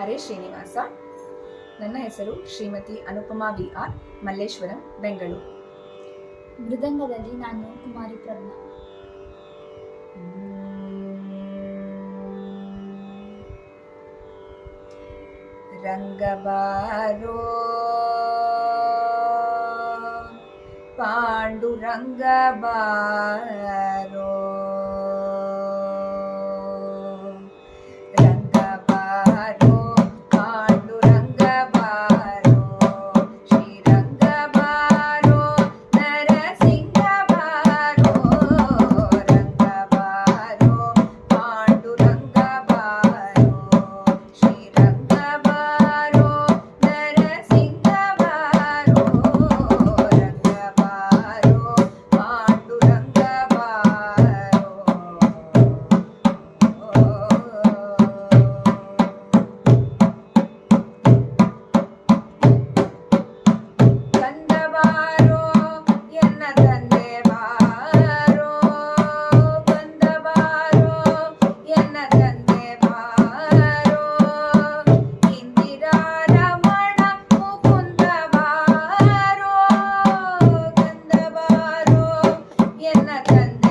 ಹರೇ ಶ್ರೀನಿವಾಸ. ನನ್ನ ಹೆಸರು Shrimati Anupama V R Malleshwaram Bengaluru. ಮೃದಂಗದಲ್ಲಿ ನಾನು ಕುಮಾರಿ ಪ್ರಜ್ಞಾ. ರಂಗಬಾರೋ ಪಾಂಡುರಂಗಬಾರ